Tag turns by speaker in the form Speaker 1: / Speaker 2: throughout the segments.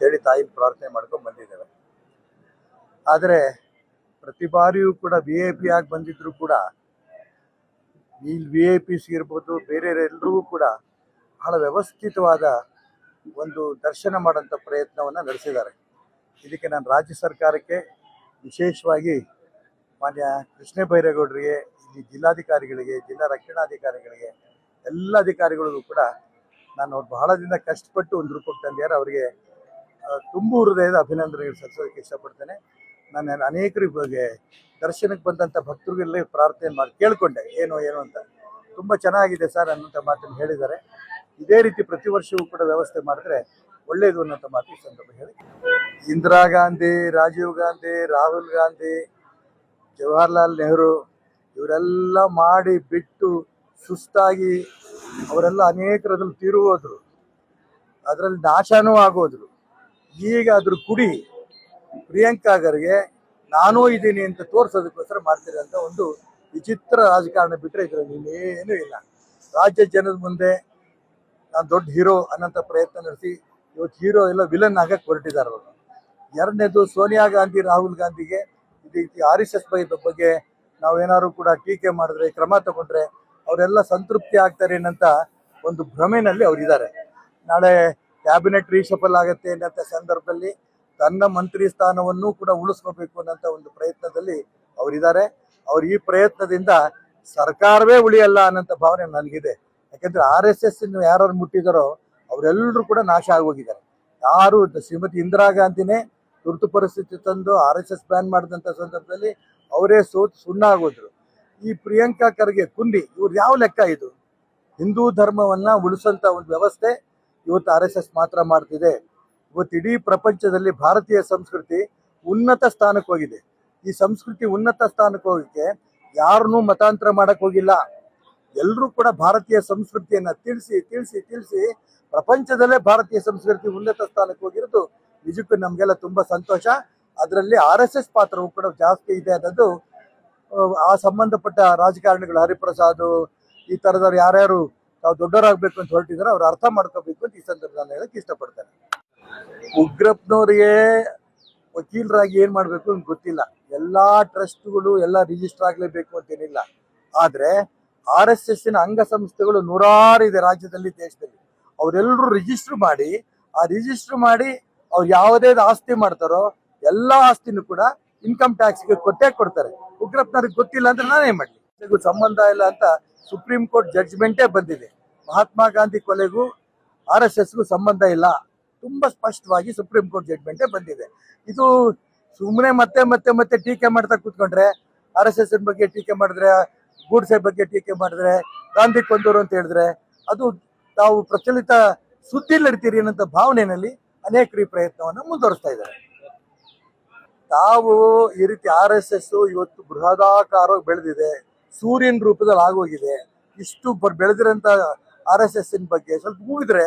Speaker 1: ಅಂತೇಳಿ ತಾಯಿ ಪ್ರಾರ್ಥನೆ ಮಾಡ್ಕೊಂಡು ಬಂದಿದ್ದೇವೆ. ಆದರೆ ಪ್ರತಿ ಬಾರಿಯೂ ಕೂಡ ವಿ ಐ ಪಿ ಆಗಿ ಬಂದಿದ್ರು ಕೂಡ, ಇಲ್ಲಿ ವಿ ಐ ಪಿ ಇರ್ಬೋದು ಬೇರೆ ಎಲ್ರಿಗೂ ಕೂಡ ಬಹಳ ವ್ಯವಸ್ಥಿತವಾದ ಒಂದು ದರ್ಶನ ಮಾಡೋಂಥ ಪ್ರಯತ್ನವನ್ನು ನಡೆಸಿದ್ದಾರೆ. ಇದಕ್ಕೆ ನಾನು ರಾಜ್ಯ ಸರ್ಕಾರಕ್ಕೆ ವಿಶೇಷವಾಗಿ ಮಾನ್ಯ ಕೃಷ್ಣ ಬೈರೇಗೌಡರಿಗೆ, ಇಲ್ಲಿ ಜಿಲ್ಲಾಧಿಕಾರಿಗಳಿಗೆ, ಜಿಲ್ಲಾ ರಕ್ಷಣಾಧಿಕಾರಿಗಳಿಗೆ, ಎಲ್ಲ ಅಧಿಕಾರಿಗಳಿಗೂ ಕೂಡ ನಾನು ಅವ್ರು ಬಹಳ ದಿನ ಕಷ್ಟಪಟ್ಟು ಒಂದು ರೂಪಕ್ಕೆ ತಂದಿದ್ದಾರೆ. ಅವರಿಗೆ ತುಂಬು ಹೃದಯದ ಅಭಿನಂದನೆಗಳು ಸಲ್ಲಿಸೋದಕ್ಕೆ ಇಷ್ಟಪಡ್ತೇನೆ. ನಾನು ಅನೇಕರ ಬಗ್ಗೆ ದರ್ಶನಕ್ಕೆ ಬಂದಂಥ ಭಕ್ತರಿಗೆಲ್ಲ ಪ್ರಾರ್ಥನೆ ಮಾಡಿ ಕೇಳಿಕೊಂಡೆ, ಏನು ಏನು ಅಂತ. ತುಂಬ ಚೆನ್ನಾಗಿದೆ ಸರ್ ಅನ್ನೋಂಥ ಮಾತನ್ನು ಹೇಳಿದ್ದಾರೆ. ಇದೇ ರೀತಿ ಪ್ರತಿ ವರ್ಷವೂ ಕೂಡ ವ್ಯವಸ್ಥೆ ಮಾಡಿದ್ರೆ ಒಳ್ಳೆಯದು ಅನ್ನೋಂಥ ಮಾತು ಸಂದರ್ಭ ಹೇಳಿ ಇಂದಿರಾ ಗಾಂಧಿ, ರಾಜೀವ್ ಗಾಂಧಿ, ರಾಹುಲ್ ಗಾಂಧಿ, ಜವಾಹರ್ಲಾಲ್ ನೆಹರು ಇವರೆಲ್ಲ ಮಾಡಿ ಬಿಟ್ಟು ಸುಸ್ತಾಗಿ ಅವರೆಲ್ಲ ಅನೇಕರದಲ್ಲಿ ತೀರು ಹೋದ್ರು ಅದರಲ್ಲಿ ನಾಶನೂ ಆಗೋದ್ರು. ಈಗ ಕುಡಿ. ಪ್ರಿಯಾಂಕಾಗರಿಗೆ ನಾನೂ ಇದ್ದೀನಿ ಅಂತ ತೋರ್ಸೋದಕ್ಕೋಸ್ಕರ ಅಂತ ಒಂದು ವಿಚಿತ್ರ ರಾಜಕಾರಣ ಬಿಟ್ಟರೆ ಇದರಲ್ಲಿ ಇನ್ನೇನೂ ಇಲ್ಲ. ರಾಜ್ಯ ಜನದ ಮುಂದೆ ನಾನು ದೊಡ್ಡ ಹೀರೋ ಅನ್ನೋಂಥ ಪ್ರಯತ್ನ ನಡೆಸಿ, ಇವತ್ತು ಹೀರೋ ಎಲ್ಲ ವಿಲನ್ ಆಗಕ್ಕೆ ಹೊರಟಿದ್ದಾರೆ ಅವರು. ಎರಡನೇದು ಸೋನಿಯಾ ಗಾಂಧಿ, ರಾಹುಲ್ ಗಾಂಧಿಗೆ ಇದು ಆರ್ ಎಸ್ ಎಸ್ ಬಗ್ಗೆ ನಾವೇನಾದ್ರು ಕೂಡ ಟೀಕೆ ಮಾಡಿದ್ರೆ, ಕ್ರಮ ತಗೊಂಡ್ರೆ, ಅವರೆಲ್ಲ ಸಂತೃಪ್ತಿ ಆಗ್ತಾರೆ ಅನ್ನೋಂಥ ಒಂದು ಭ್ರಮೆನಲ್ಲಿ ಅವರಿದ್ದಾರೆ. ನಾಳೆ ಕ್ಯಾಬಿನೆಟ್ ರೀಶಫಲ್ ಆಗುತ್ತೆ ಅನ್ನೋಂಥ ಸಂದರ್ಭದಲ್ಲಿ ತನ್ನ ಮಂತ್ರಿ ಸ್ಥಾನವನ್ನು ಕೂಡ ಉಳಿಸ್ಕೋಬೇಕು ಅನ್ನೋಂಥ ಒಂದು ಪ್ರಯತ್ನದಲ್ಲಿ ಅವರಿದ್ದಾರೆ. ಅವ್ರ ಈ ಪ್ರಯತ್ನದಿಂದ ಸರ್ಕಾರವೇ ಉಳಿಯಲ್ಲ ಅನ್ನೋಂಥ ಭಾವನೆ ನನಗಿದೆ. ಯಾಕೆಂದ್ರೆ ಆರ್ ಎಸ್ ಎಸ್ ಯಾರು ಮುಟ್ಟಿದಾರೋ ಅವರೆಲ್ಲರೂ ಕೂಡ ನಾಶ ಆಗೋಗಿದ್ದಾರೆ. ಯಾರು ಶ್ರೀಮತಿ ಇಂದಿರಾ ಗಾಂಧಿನೇ ತುರ್ತು ಪರಿಸ್ಥಿತಿ ತಂದು ಆರ್ ಎಸ್ ಎಸ್ ಬ್ಯಾನ್ ಮಾಡಿದಂಥ ಸಂದರ್ಭದಲ್ಲಿ ಅವರೇ ಸೋತ್ ಸುಣ್ಣ ಆಗೋದ್ರು ಈ ಪ್ರಿಯಾಂಕಾ ಖರ್ಗೆ ಕುಂಡಿ ಇವ್ರು ಯಾವ ಲೆಕ್ಕ ಇದು? ಹಿಂದೂ ಧರ್ಮವನ್ನ ಉಳಿಸಂತ ಒಂದು ವ್ಯವಸ್ಥೆ ಇವತ್ತು ಆರ್ ಎಸ್ ಎಸ್ ಮಾತ್ರ ಮಾಡ್ತಿದೆ. ಇವತ್ತು ಇಡೀ ಪ್ರಪಂಚದಲ್ಲಿ ಭಾರತೀಯ ಸಂಸ್ಕೃತಿ ಉನ್ನತ ಸ್ಥಾನಕ್ಕೆ ಹೋಗಿದೆ. ಈ ಸಂಸ್ಕೃತಿ ಉನ್ನತ ಸ್ಥಾನಕ್ಕೆ ಹೋಗಕ್ಕೆ ಯಾರನ್ನೂ ಮತಾಂತರ ಮಾಡಕ್ ಹೋಗಿಲ್ಲ. ಎಲ್ಲರೂ ಕೂಡ ಭಾರತೀಯ ಸಂಸ್ಕೃತಿಯನ್ನ ತಿಳಿಸಿ ತಿಳಿಸಿ ತಿಳಿಸಿ ಪ್ರಪಂಚದಲ್ಲೇ ಭಾರತೀಯ ಸಂಸ್ಕೃತಿ ಉನ್ನತ ಸ್ಥಾನಕ್ಕೆ ಹೋಗಿರೋದು ನಿಜಕ್ಕೂ ನಮಗೆಲ್ಲ ತುಂಬಾ ಸಂತೋಷ. ಅದರಲ್ಲಿ ಆರ್ ಎಸ್ ಎಸ್ ಪಾತ್ರವು ಕೂಡ ಜಾಸ್ತಿ ಇದೆ ಅನ್ನೋದು, ಆ ಸಂಬಂಧಪಟ್ಟ ರಾಜಕಾರಣಿಗಳು ಹರಿಪ್ರಸಾದ್ ಈ ಥರದವ್ರು ಯಾರ್ಯಾರು ತಾವು ದೊಡ್ಡವರಾಗಬೇಕು ಅಂತ ಹೊರಟಿದ್ರೆ ಅವ್ರು ಅರ್ಥ ಮಾಡ್ಕೋಬೇಕು ಅಂತ ಈ ಸಂದರ್ಭದಲ್ಲಿ ಹೇಳಕ್ಕೆ ಇಷ್ಟಪಡ್ತೇನೆ. ಉಗ್ರಪ್ಪನವ್ರಿಗೆ ವಕೀಲರಾಗಿ ಏನು ಮಾಡಬೇಕು ಅಂತ ಗೊತ್ತಿಲ್ಲ. ಎಲ್ಲಾ ಟ್ರಸ್ಟ್ಗಳು ಎಲ್ಲ ರಿಜಿಸ್ಟರ್ ಆಗಲೇಬೇಕು ಅಂತೇನಿಲ್ಲ ಆದ್ರೆ ಆರ್ ಎಸ್ ಎಸ್ಸಿನ ಅಂಗಸಂಸ್ಥೆಗಳು ನೂರಾರು ಇದೆ ರಾಜ್ಯದಲ್ಲಿ, ದೇಶದಲ್ಲಿ. ಅವರೆಲ್ಲರೂ ರಿಜಿಸ್ಟರ್ ಮಾಡಿ, ಆ ರಿಜಿಸ್ಟರ್ ಮಾಡಿ ಅವ್ರು ಯಾವುದೇ ಆಸ್ತಿ ಮಾಡ್ತಾರೋ, ಎಲ್ಲಾ ಆಸ್ತಿನೂ ಕೂಡ ಇನ್ಕಮ್ ಟ್ಯಾಕ್ಸ್ಗೆ ಕೊಟ್ಟೇ ಕೊಡ್ತಾರೆ. ಉಗ್ರಪ್ಪನವ್ರಿಗೆ ಗೊತ್ತಿಲ್ಲ ಅಂದ್ರೆ ನಾನೇ ಮಾಡ್ಲಿ? ಇದಕ್ಕೂ ಸಂಬಂಧ ಇಲ್ಲ ಅಂತ ಸುಪ್ರೀಂ ಕೋರ್ಟ್ ಜಡ್ಜ್ಮೆಂಟೇ ಬಂದಿದೆ. ಮಹಾತ್ಮ ಗಾಂಧಿ ಕೊಲೆಗೂ ಆರ್ ಎಸ್ ಎಸ್ಗೂ ಸಂಬಂಧ ಇಲ್ಲ. ತುಂಬಾ ಸ್ಪಷ್ಟವಾಗಿ ಸುಪ್ರೀಂ ಕೋರ್ಟ್ ಜಡ್ಜ್ಮೆಂಟೇ ಬಂದಿದೆ. ಇದು ಸುಮ್ಮನೆ ಮತ್ತೆ ಮತ್ತೆ ಮತ್ತೆ ಟೀಕೆ ಮಾಡ್ತಾ ಕೂತ್ಕೊಂಡ್ರೆ, ಆರ್ ಎಸ್ ಎಸ್ ಬಗ್ಗೆ ಟೀಕೆ ಮಾಡಿದ್ರೆ, ಗೂಡ್ಸೆ ಬಗ್ಗೆ ಟೀಕೆ ಮಾಡಿದ್ರೆ, ಗಾಂಧಿ ಕೊಂದೂರು ಅಂತ ಹೇಳಿದ್ರೆ, ಅದು ತಾವು ಪ್ರಚಲಿತ ಸುದ್ದಿ ನಡೀತೀರಿ ಅನ್ನೋ ಭಾವನೆಯಲ್ಲಿ ಅನೇಕರು ಈ ಪ್ರಯತ್ನವನ್ನು ಮುಂದುವರಿಸ್ತಾ ಇದ್ದಾರೆ. ತಾವು ಈ ರೀತಿ ಆರ್ ಎಸ್ ಎಸ್ ಇವತ್ತು ಬೃಹದಾಕಾರವಾಗಿ ಬೆಳೆದಿದೆ. ಸೂರ್ಯನ ರೂಪದಲ್ಲಿ ಆಗೋಗಿದೆ. ಇಷ್ಟು ಬರ್ ಬೆಳೆದಿರೋಂಥ ಆರ್ ಎಸ್ ಎಸ್ ಬಗ್ಗೆ ಸ್ವಲ್ಪ ಕೂಗಿದ್ರೆ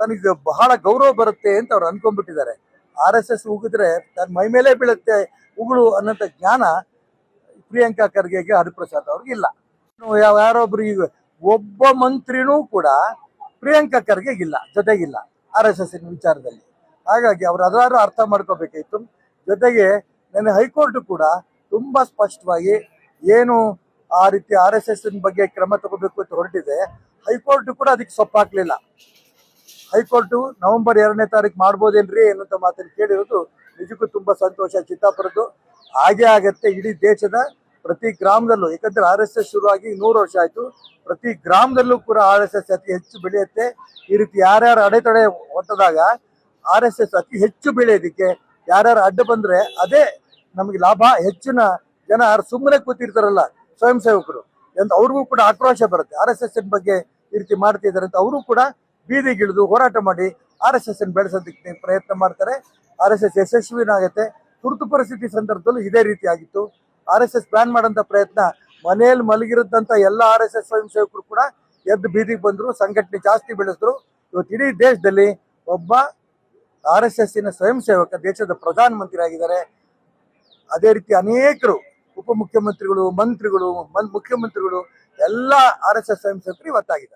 Speaker 1: ತನಗೆ ಬಹಳ ಗೌರವ ಬರುತ್ತೆ ಅಂತ ಅವ್ರು ಅನ್ಕೊಂಡ್ಬಿಟ್ಟಿದ್ದಾರೆ. ಆರ್ ಎಸ್ ಎಸ್ ಉಗಿದ್ರೆ ತನ್ನ ಮೈ ಮೇಲೆ ಬೀಳುತ್ತೆ ಉಗುಳು ಅನ್ನೋಂಥ ಜ್ಞಾನ ಪ್ರಿಯಾಂಕಾ ಖರ್ಗೆಗೆ ಹರಿಪ್ರಸಾದ್ ಅವ್ರಿಗೆ ಇಲ್ಲ. ಇನ್ನು ಯಾವ ಯಾರೊಬ್ರು ಈಗ ಒಬ್ಬ ಮಂತ್ರಿನೂ ಕೂಡ ಪ್ರಿಯಾಂಕಾ ಖರ್ಗೆಗಿಲ್ಲ ಜೊತೆಗಿಲ್ಲ ಆರ್ ಎಸ್ ಎಸ್ಸಿನ ವಿಚಾರದಲ್ಲಿ. ಹಾಗಾಗಿ ಅವ್ರು ಅದಾದ್ರೂ ಅರ್ಥ ಮಾಡ್ಕೋಬೇಕಾಯ್ತು. ಜೊತೆಗೆ ನನ್ನ ಹೈಕೋರ್ಟ್ ಕೂಡ ತುಂಬಾ ಸ್ಪಷ್ಟವಾಗಿ ಏನು ಆ ರೀತಿ ಆರ್ ಎಸ್ ಎಸ್ ಬಗ್ಗೆ ಕ್ರಮ ತಗೋಬೇಕು ಅಂತ ಹೊರಟಿದೆ. ಹೈಕೋರ್ಟ್ ಕೂಡ ಅದಕ್ಕೆ ಸೊಪ್ಪಾಕ್ಲಿಲ್ಲ ಹೈಕೋರ್ಟ್ ನವೆಂಬರ್ ಎರಡನೇ ತಾರೀಕು ಮಾಡ್ಬೋದೇನ್ರಿ ಎನ್ನುವಂತ ಮಾತನ್ನು ಕೇಳಿರೋದು ನಿಜಕ್ಕೂ ತುಂಬಾ ಸಂತೋಷ ಚಿತ್ತಾಪುರದ್ದು. ಹಾಗೆ ಆಗತ್ತೆ ಇಡೀ ದೇಶದ ಪ್ರತಿ ಗ್ರಾಮದಲ್ಲೂ, ಯಾಕಂದ್ರೆ ಆರ್ ಎಸ್ ಎಸ್ ಶುರುವಾಗಿ ನೂರು ವರ್ಷ ಆಯ್ತು. ಪ್ರತಿ ಗ್ರಾಮದಲ್ಲೂ ಕೂಡ ಆರ್ ಎಸ್ ಎಸ್ ಅತಿ ಹೆಚ್ಚು ಬೆಳೆಯುತ್ತೆ. ಈ ರೀತಿ ಯಾರ್ಯಾರು ಅಡೆತಡೆ ಒಟ್ಟದಾಗ ಆರ್ ಎಸ್ ಎಸ್ ಅತಿ ಹೆಚ್ಚು ಬೆಳೆಯೋದಕ್ಕೆ, ಯಾರ್ಯಾರು ಅಡ್ಡ ಬಂದ್ರೆ ಅದೇ ನಮಗೆ ಲಾಭ ಹೆಚ್ಚಿನ ಜನ ಸುಮ್ಮನೆ ಕೂತಿರ್ತಾರಲ್ಲ ಸ್ವಯಂ ಸೇವಕರು ಎಂದು ಅವ್ರಿಗೂ ಕೂಡ ಆಕ್ರೋಶ ಬರುತ್ತೆ. ಆರ್ ಎಸ್ ಎಸ್ ಬಗ್ಗೆ ಈ ರೀತಿ ಮಾಡ್ತಿದ್ದಾರೆ ಅಂತ ಅವರು ಕೂಡ ಬೀದಿಗಿಳಿದು ಹೋರಾಟ ಮಾಡಿ ಆರ್ ಎಸ್ ಎಸ್ ಬೆಳೆಸೋದಕ್ಕೆ ಪ್ರಯತ್ನ ಮಾಡ್ತಾರೆ. ಆರ್ ಎಸ್ ಎಸ್ ಯಶಸ್ವಿನಾಗುತ್ತೆ. ತುರ್ತು ಪರಿಸ್ಥಿತಿ ಸಂದರ್ಭದಲ್ಲೂ ಇದೇ ರೀತಿ ಆಗಿತ್ತು. ಆರ್ ಎಸ್ ಎಸ್ ಪ್ಲಾನ್ ಮಾಡೋಂಥ ಪ್ರಯತ್ನ ಮನೆಯಲ್ಲಿ ಮಲಗಿರದಂತ ಎಲ್ಲ ಆರ್ ಎಸ್ ಎಸ್ ಸ್ವಯಂ ಸೇವಕರು ಕೂಡ ಎದ್ದು ಬೀದಿಗೆ ಬಂದರು, ಸಂಘಟನೆ ಜಾಸ್ತಿ ಬೆಳೆಸಿದ್ರು. ಇವತ್ತು ಇಡೀ ದೇಶದಲ್ಲಿ ಒಬ್ಬ ಆರ್ ಎಸ್ ಎಸ್ಸಿನ ಸ್ವಯಂ ಸೇವಕ ದೇಶದ ಪ್ರಧಾನ ಮಂತ್ರಿ ಆಗಿದ್ದಾರೆ ಅದೇ ರೀತಿ ಅನೇಕರು ಉಪಮುಖ್ಯಮಂತ್ರಿಗಳು ಮಂತ್ರಿಗಳು ಮನ್- ಮುಖ್ಯಮಂತ್ರಿಗಳು ಎಲ್ಲ ಆರ್ ಎಸ್ ಎಸ್ ಸ್ವಯಂ ಸೇವಕರು ಇವತ್ತಾಗಿದ್ದಾರೆ